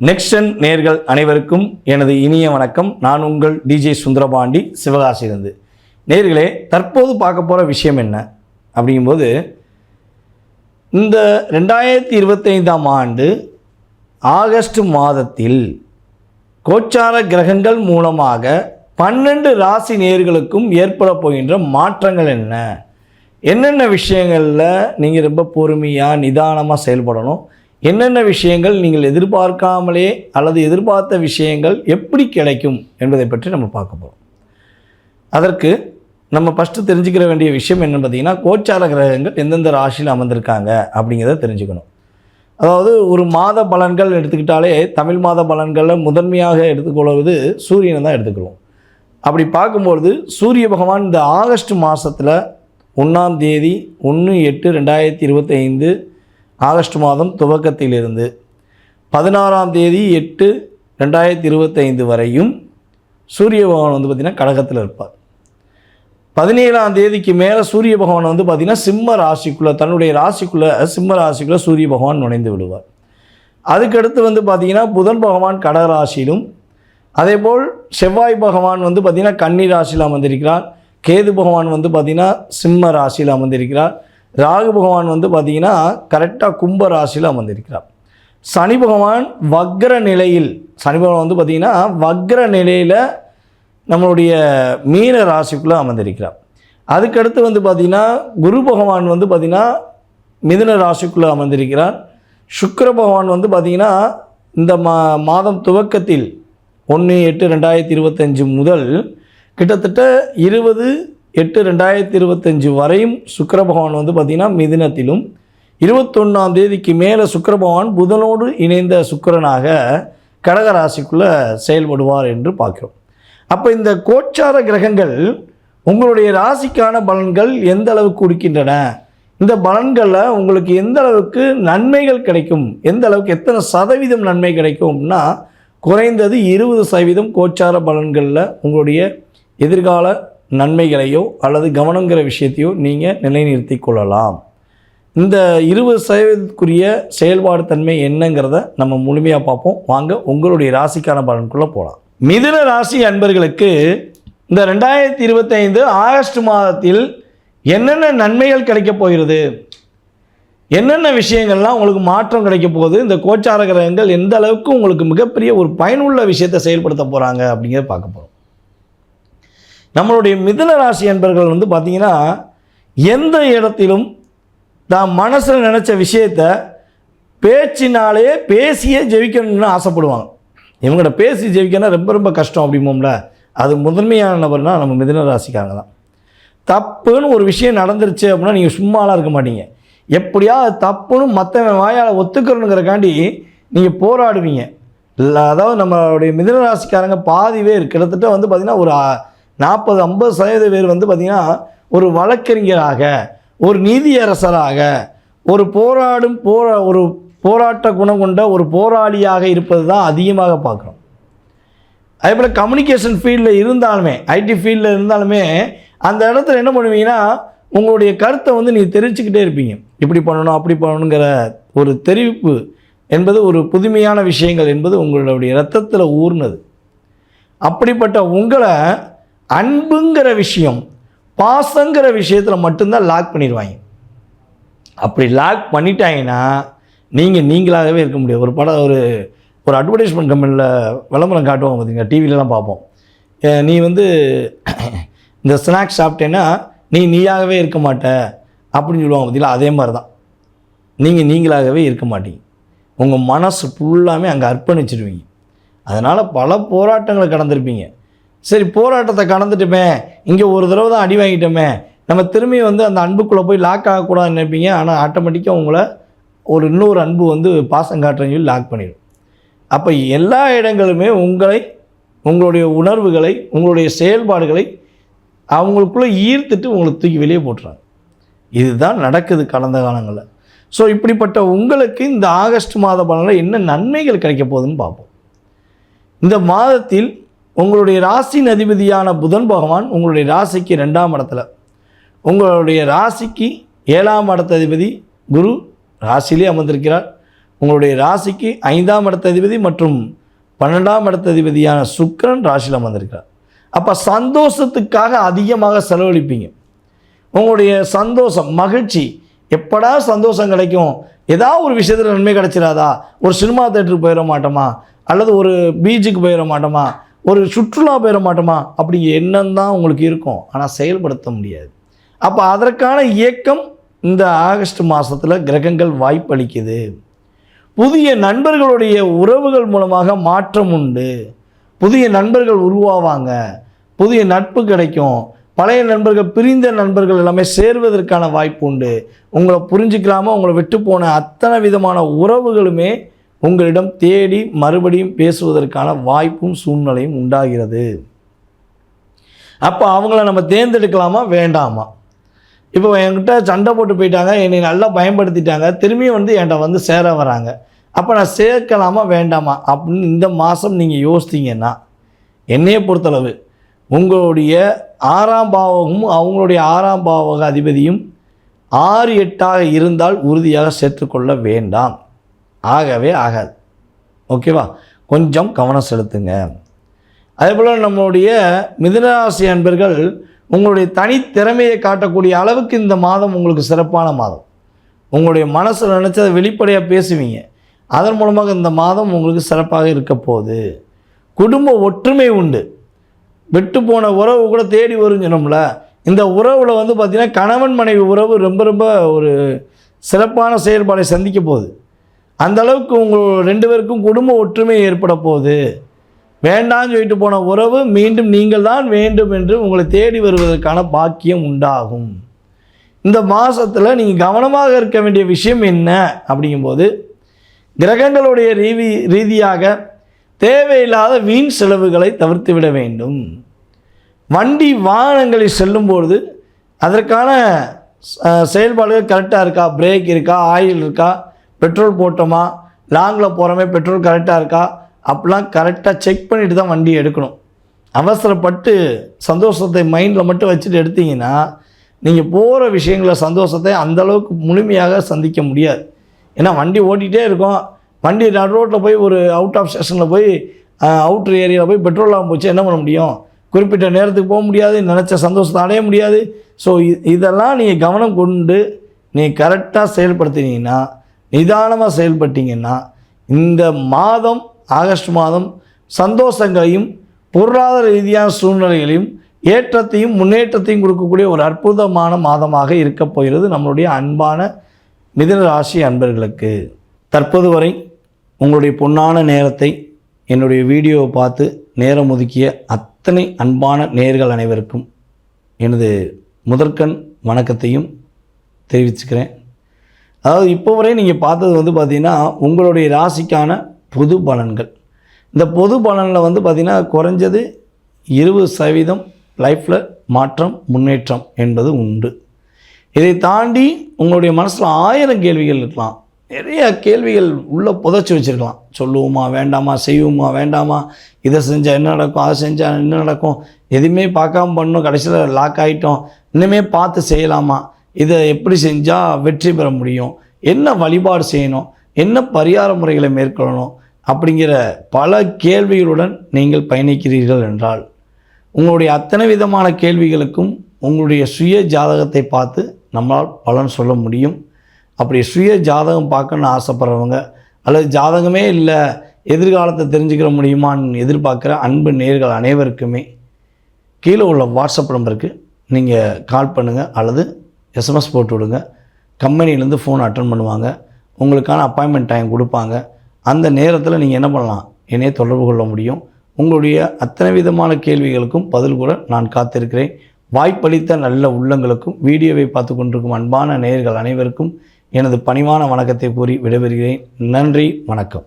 நெக்ஸ்டன் நேர்கள் அனைவருக்கும் எனது இனிய வணக்கம். நான் உங்கள் டிஜே சுந்தரபாண்டி சிவகாசியிலிருந்து. நேர்களே தற்போது பார்க்க போகிற விஷயம் என்ன? அப்படிங்கும்போது இந்த ரெண்டாயிரத்தி இருபத்தைந்தாம் ஆண்டு ஆகஸ்ட் மாதத்தில் கோச்சார கிரகங்கள் மூலமாக பன்னெண்டு ராசி நேர்களுக்கும் ஏற்பட போகின்ற மாற்றங்கள் என்ன? என்னென்ன விஷயங்களில் நீங்கள் ரொம்ப பொறுமையாக நிதானமாக செயல்படணும்? என்னென்ன விஷயங்கள் நீங்கள் எதிர்பார்க்காமலே அல்லது எதிர்பார்த்த விஷயங்கள் எப்படி கிடைக்கும் என்பதை பற்றி நம்ம பார்க்க போகிறோம் அதற்கு நம்ம ஃபஸ்ட்டு தெரிஞ்சுக்கிற வேண்டிய விஷயம் என்னென்னு பார்த்தீங்கன்னா கோச்சார கிரகங்கள் எந்தெந்த ராசியில் அமர்ந்திருக்காங்க அப்படிங்கிறத தெரிஞ்சுக்கணும். அதாவது ஒரு மாத பலன்கள் எடுத்துக்கிட்டாலே தமிழ் மாத பலன்களில் முதன்மையாக எடுத்துக்கொள்வது சூரியனை தான் எடுத்துக்கிறோம் அப்படி பார்க்கும்பொழுது சூரிய பகவான் இந்த ஆகஸ்ட் மாதத்தில் ஒன்றாம் தேதி ஒன்று எட்டு ரெண்டாயிரத்தி இருபத்தைந்து ஆகஸ்ட் மாதம் துவக்கத்திலிருந்து பதினாறாம் தேதி எட்டு ரெண்டாயிரத்தி இருபத்தைந்து வரையும் சூரிய பகவான் வந்து பார்த்திங்கன்னா கடகத்தில் இருப்பார். பதினேழாம் தேதிக்கு மேலே சூரிய பகவான் வந்து பார்த்திங்கன்னா சிம்ம ராசிக்குள்ளே தன்னுடைய ராசிக்குள்ளே சிம்ம ராசிக்குள்ளே சூரிய பகவான் நுழைந்து விடுவார். அதுக்கடுத்து வந்து பார்த்திங்கன்னா புதன் பகவான் கடக ராசியிலும் அதேபோல் செவ்வாய் பகவான் வந்து பார்த்திங்கன்னா கன்னி ராசியில் அமர்ந்திருக்கிறார். கேது பகவான் வந்து பார்த்திங்கன்னா சிம்ம ராசியில் அமர்ந்திருக்கிறார். ராகு பகவான் வந்து பார்த்திங்கன்னா கரெக்டாக கும்ப ராசியில் அமர்ந்திருக்கிறார். சனி பகவான் வக்ர நிலையில் சனி பகவான் வந்து பார்த்திங்கன்னா வக்ர நிலையில் நம்மளுடைய மீன ராசிக்குள்ளே அமர்ந்திருக்கிறார். அதுக்கடுத்து வந்து பார்த்திங்கன்னா குரு பகவான் வந்து பார்த்திங்கன்னா மிதுன ராசிக்குள்ளே அமர்ந்திருக்கிறார். சுக்கர பகவான் வந்து பார்த்திங்கன்னா இந்த மா மாதம் துவக்கத்தில் ஒன்று எட்டு ரெண்டாயிரத்தி இருபத்தஞ்சு முதல் கிட்டத்தட்ட இருபது எட்டு ரெண்டாயிரத்தி இருபத்தஞ்சி வரையும் சுக்கர பகவான் வந்து பார்த்திங்கன்னா மிதினத்திலும் இருபத்தொன்னாம் தேதிக்கு மேலே சுக்கர பகவான் புதனோடு இணைந்த சுக்கரனாக கடகராசிக்குள்ளே செயல்படுவார் என்று பார்க்கிறோம். அப்போ இந்த கோச்சார கிரகங்கள் உங்களுடைய ராசிக்கான பலன்கள் எந்த அளவுக்கு கொடுக்கின்றன? இந்த பலன்களில் உங்களுக்கு எந்த அளவுக்கு நன்மைகள் கிடைக்கும்? எந்த அளவுக்கு எத்தனை சதவீதம் நன்மை கிடைக்கும்னா குறைந்தது இருபது சதவீதம் கோச்சார பலன்களில் உங்களுடைய எதிர்கால நன்மைகளையோ அல்லது கவனங்கிற விஷயத்தையோ நீங்கள் நிலைநிறுத்தி கொள்ளலாம். இந்த இருபது சதவீதத்துக்குரிய செயல்பாடு தன்மை என்னங்கிறத நம்ம முழுமையாக பார்ப்போம். வாங்க உங்களுடைய ராசிக்கான பலனுக்குள்ளே போகலாம் மிதுன ராசி அன்பர்களுக்கு இந்த ரெண்டாயிரத்தி இருபத்தைந்து ஆகஸ்ட் மாதத்தில் என்னென்ன நன்மைகள் கிடைக்கப் போகிறது? என்னென்ன விஷயங்கள்லாம் உங்களுக்கு மாற்றம் கிடைக்க போகுது? இந்த கோச்சார கிரகங்கள் எந்த அளவுக்கு உங்களுக்கு மிகப்பெரிய ஒரு பயனுள்ள விஷயத்தை செயல்படுத்த போகிறாங்க அப்படிங்கிறத பார்க்க போகிறோம் நம்மளுடைய மிதுன ராசி என்பர்கள் வந்து பார்த்திங்கன்னா எந்த இடத்திலும் தான் மனசில் நினச்ச விஷயத்த பேச்சினாலே பேசியே ஜெயிக்கணும்னு ஆசைப்படுவாங்க. இவங்கள்ட்ட பேசி ஜெயிக்கணும் ரொம்ப ரொம்ப கஷ்டம் அப்படிம்போம்ல. அது முதன்மையான நபர்னால் நம்ம மிதுன ராசிக்காரங்க தான். தப்புன்னு ஒரு விஷயம் நடந்துருச்சு அப்படின்னா நீங்கள் சும்மாலாம் இருக்க மாட்டீங்க. எப்படியா அது தப்புன்னு மற்றவன் வாயால் ஒத்துக்கிறணுங்கிறக்காண்டி நீங்கள் போராடுவீங்க. இல்லை அதாவது நம்மளுடைய மிதன ராசிக்காரங்க பாதி பேர் கிட்டத்தட்ட வந்து பார்த்திங்கன்னா ஒரு நாற்பது ஐம்பது சதவீத பேர் வந்து பார்த்திங்கன்னா ஒரு வழக்கறிஞராக ஒரு நீதியரசராக ஒரு போராடும் போரா ஒரு போராட்ட குணம் கொண்ட ஒரு போராளியாக இருப்பது தான் அதிகமாக பார்க்குறோம். அதே போல் கம்யூனிகேஷன் ஃபீல்டில் இருந்தாலுமே ஐடி ஃபீல்டில் இருந்தாலுமே அந்த இடத்துல என்ன பண்ணுவீங்கன்னா உங்களுடைய கருத்தை வந்து நீங்கள் தெரிவிச்சுக்கிட்டே இருப்பீங்க. இப்படி பண்ணணும் அப்படி பண்ணணுங்கிற ஒரு தெரிவிப்பு என்பது ஒரு புதுமையான விஷயங்கள் என்பது உங்களுடைய ரத்தத்தில் ஊர்னது. அப்படிப்பட்ட உங்களை அன்புங்கிற விஷயம் பாசங்கிற விஷயத்தில் மட்டும்தான் லாக் பண்ணிடுவாங்க. அப்படி லாக் பண்ணிட்டாங்கன்னா நீங்கள் நீங்களாகவே இருக்க முடியும் ஒரு படம் ஒரு ஒரு அட்வர்டைஸ்மெண்ட் கம்பெனியில் விளம்பரம் காட்டுவாங்க பார்த்தீங்க டிவிலலாம் பார்ப்போம். நீ வந்து இந்த ஸ்நாக்ஸ் சாப்பிட்டேன்னா நீ நீயாகவே இருக்க மாட்ட அப்படின்னு சொல்லுவாங்க பார்த்தீங்களா அதே மாதிரி தான் நீங்கள் நீங்களாகவே இருக்க மாட்டீங்க. உங்கள் மனசு ஃபுல்லாமே அங்கே அர்ப்பணிச்சிடுவீங்க அதனால் பல போராட்டங்களை கடந்திருப்பீங்க. சரி போராட்டத்தை கடந்துட்டுமே இங்கே ஒரு தடவை தான் அடி வாங்கிட்டோமே நம்ம திரும்பி வந்து அந்த அன்புக்குள்ளே போய் லாக் ஆகக்கூடாதுன்னு நினைப்பீங்க. ஆனால் ஆட்டோமேட்டிக்காக உங்களை ஒரு இன்னொரு அன்பு வந்து பாசம் காட்டுறேன்னு சொல்லி லாக் பண்ணிடும் அப்போ எல்லா இடங்களுமே உங்களை உங்களுடைய உணர்வுகளை உங்களுடைய செயல்பாடுகளை அவங்களுக்குள்ளே ஈர்த்துட்டு உங்களை தூக்கி வெளியே போட்டுறாங்க. இதுதான் நடக்குது கடந்த காலங்களில். ஸோ இப்படிப்பட்ட உங்களுக்கு இந்த ஆகஸ்ட் மாத பலனில் என்ன நன்மைகள் கிடைக்க போகுதுன்னு பார்ப்போம். இந்த மாதத்தில் உங்களுடைய ராசியின் அதிபதியான புதன் பகவான் உங்களுடைய ராசிக்கு ரெண்டாம் இடத்துல. உங்களுடைய ராசிக்கு ஏழாம் இடத்த அதிபதி குரு ராசியிலே அமர்ந்திருக்கிறார். உங்களுடைய ராசிக்கு ஐந்தாம் இடத்ததிபதி மற்றும் பன்னெண்டாம் இடத்ததிபதியான சுக்கிரன் ராசியில் அமர்ந்திருக்கிறார். அப்போ சந்தோஷத்துக்காக அதிகமாக செலவழிப்பீங்க. உங்களுடைய சந்தோஷம் மகிழ்ச்சி எப்படா சந்தோஷம் கிடைக்கும்? ஏதாவது ஒரு விஷயத்தில் நன்மை கிடைச்சிடாதா ஒரு சினிமா தேட்டருக்கு போயிட மாட்டோமா? அல்லது ஒரு பீச்சுக்கு போயிட மாட்டோமா? ஒரு சுற்றுலா பெற மாட்டோமா? அப்படிங்கிற எண்ணம் தான் உங்களுக்கு இருக்கும். ஆனால் செயல்படுத்த முடியாது. அப்போ அதற்கான இயக்கம் இந்த ஆகஸ்ட் மாதத்தில் கிரகங்கள் வாய்ப்பளிக்குது புதிய நண்பர்களுடைய உறவுகள் மூலமாக மாற்றம் உண்டு. புதிய நண்பர்கள் உருவாவாங்க. புதிய நட்பு கிடைக்கும். பழைய நண்பர்கள் பிரிந்த நண்பர்கள் எல்லாமே சேர்வதற்கான வாய்ப்பு உண்டு. உங்களை புரிஞ்சுக்கிறாமல் உங்களை விட்டு போன அத்தனை விதமான உறவுகளுமே உங்களிடம் தேடி மறுபடியும் பேசுவதற்கான வாய்ப்பும் சூழ்நிலையும் உண்டாகிறது. அப்போ அவங்கள நம்ம தேர்ந்தெடுக்கலாமா? வேண்டாமா? இப்போ என்கிட்ட சண்டை போட்டு போயிட்டாங்க என்னை நல்லா பயன்படுத்திட்டாங்க திரும்பியும் வந்து என்கிட்ட வந்து சேர வராங்க. அப்போ நான் சேர்க்கலாமா வேண்டாமா? அப்படின்னு இந்த மாதம் நீங்கள் யோசித்தீங்கன்னா என்னையை பொறுத்தளவு உங்களுடைய ஆறாம் பாவகமும் அவங்களுடைய ஆறாம் பாவக அதிபதியும் ஆறு எட்டாக இருந்தால் உறுதியாக சேர்த்துக்கொள்ள வேண்டாம். ஆகவே ஆகாது. ஓகேவா கொஞ்சம் கவனம் செலுத்துங்க. அதே போல் நம்மளுடைய மிதனராசி அன்பர்கள் உங்களுடைய தனித்திறமையை காட்டக்கூடிய அளவுக்கு இந்த மாதம் உங்களுக்கு சிறப்பான மாதம். உங்களுடைய மனசில் நினச்சதை வெளிப்படையாக பேசுவீங்க. அதன் மூலமாக இந்த மாதம் உங்களுக்கு சிறப்பாக இருக்க போகுது. குடும்ப ஒற்றுமை உண்டு. விட்டு போன உறவு கூட தேடி வருங்கணும்ல இந்த உறவில் வந்து பார்த்திங்கன்னா கணவன் மனைவி உறவு ரொம்ப ரொம்ப ஒரு சிறப்பான செயல்பாடை சந்திக்க போகுது. அந்த அளவுக்கு உங்கள் ரெண்டு பேருக்கும் குடும்ப ஒற்றுமை ஏற்பட போகுது. வேண்டாம்னு சொல்லிட்டு போன உறவு மீண்டும் நீங்கள் தான் வேண்டும் என்று உங்களை தேடி வருவதற்கான பாக்கியம் உண்டாகும். இந்த மாதத்தில் நீங்கள் கவனமாக இருக்க வேண்டிய விஷயம் என்ன? அப்படிங்கும்போது கிரகங்களுடைய ரீதி ரீதியாக தேவையில்லாத வீண் செலவுகளை தவிர்த்து விட வேண்டும். வண்டி வாகனங்களில் செல்லும்பொழுது அதற்கான செயல்பாடுகள் கரெக்டாக இருக்கா? பிரேக் இருக்கா? ஆயில் இருக்கா? பெட்ரோல் போட்டோமா? லாங்கில் போகிறோமே பெட்ரோல் கரெக்டாக இருக்கா? அப்படிலாம் கரெக்டாக செக் பண்ணிவிட்டு தான் வண்டி எடுக்கணும். அவசரப்பட்டு சந்தோஷத்தை மைண்டில் மட்டும் வச்சுட்டு எடுத்தீங்கன்னா நீங்கள் போகிற விஷயங்கள சந்தோஷத்தை அந்த அளவுக்கு முழுமையாக சந்திக்க முடியாது. ஏன்னா வண்டி ஓட்டிகிட்டே இருக்கும். வண்டி நடு ரோட்டில் போய் ஒரு அவுட் ஆஃப் ஸ்டேஷனில் போய் அவுட்ரு ஏரியாவில் போய் பெட்ரோல் இல்லாமல் போச்சு என்ன பண்ண முடியும்? குறிப்பிட்ட நேரத்துக்கு போக முடியாது நினச்ச சந்தோஷத்தை அடைய முடியாது. ஸோ இதெல்லாம் நீங்கள் கவனம் கொண்டு நீங்கள் கரெக்டாக செயல்படுத்தினீங்கன்னா நிதானமாக செயல்பட்டீங்கன்னா இந்த மாதம் ஆகஸ்ட் மாதம் சந்தோஷங்களையும் பொருளாதார ரீதியான சூழ்நிலைகளையும் ஏற்றத்தையும் முன்னேற்றத்தையும் கொடுக்கக்கூடிய ஒரு அற்புதமான மாதமாக இருக்கப் போகிறது நம்மளுடைய அன்பான மிதுன ராசி அன்பர்களுக்கு. தற்போது வரை உங்களுடைய பொன்னான நேரத்தை என்னுடைய வீடியோவை பார்த்து நேரம் ஒதுக்கிய அத்தனை அன்பான நேர்கள் அனைவருக்கும் எனது முதற்கண் வணக்கத்தையும் தெரிவிச்சுக்கிறேன். அதாவது இப்போ வரை நீங்கள் பார்த்தது வந்து பார்த்திங்கன்னா உங்களுடைய ராசிக்கான பொது பலன்கள். இந்த பொது பலனில் வந்து பார்த்திங்கன்னா குறைஞ்சது இருபது சதவீதம் லைஃப்பில் மாற்றம் முன்னேற்றம் என்பது உண்டு. இதை தாண்டி உங்களுடைய மனசில் ஆயிரம் கேள்விகள் இருக்கலாம். நிறைய கேள்விகள் உள்ளே புதைச்சி வச்சுருக்கலாம். சொல்லுவோமா வேண்டாமா செய்வோமா வேண்டாமா இதை செஞ்சால் என்ன நடக்கும் அதை செஞ்சால் என்ன நடக்கும் எதுவுமே பார்க்காம பண்ணோம் கடைசியில் லாக் ஆகிட்டோம் இன்னுமே பார்த்து செய்யலாமா இதை எப்படி செஞ்சால் வெற்றி பெற முடியும் என்ன வழிபாடு செய்யணும்? என்ன பரிகார முறைகளை மேற்கொள்ளணும்? அப்படிங்கிற பல கேள்விகளுடன் நீங்கள் பயணிக்கிறீர்கள் என்றால் உங்களுடைய அத்தனை விதமான கேள்விகளுக்கும் உங்களுடைய சுய ஜாதகத்தை பார்த்து நம்மளால் பலன் சொல்ல முடியும். அப்படி சுய ஜாதகம் பார்க்கணுன்னு ஆசைப்படுறவங்க அல்லது ஜாதகமே இல்லை எதிர்காலத்தை தெரிஞ்சுக்கிற முடியுமான்னு எதிர்பார்க்குற அன்பு நேர்கள் அனைவருக்குமே கீழே உள்ள வாட்ஸ்அப் நம்பருக்கு நீங்கள் கால் பண்ணுங்கள் அல்லது எஸ்எம்எஸ் போட்டு விடுங்க. கம்பெனிலேருந்து ஃபோன் அட்டன் பண்ணுவாங்க. உங்களுக்கான அப்பாயின்மெண்ட் டைம் கொடுப்பாங்க. அந்த நேரத்தில் நீங்கள் என்ன பண்ணலாம்? என்னையே தொடர்பு கொள்ள முடியும். உங்களுடைய அத்தனை விதமான கேள்விகளுக்கும் பதில் கூட நான் காத்திருக்கிறேன். வாய்ப்பளித்த நல்ல உள்ளங்களுக்கும் வீடியோவை பார்த்து கொண்டிருக்கும் அன்பான நேயர்கள் அனைவருக்கும் எனது பணிவான வணக்கத்தை கூறி விடைபெறுகிறேன். நன்றி வணக்கம்.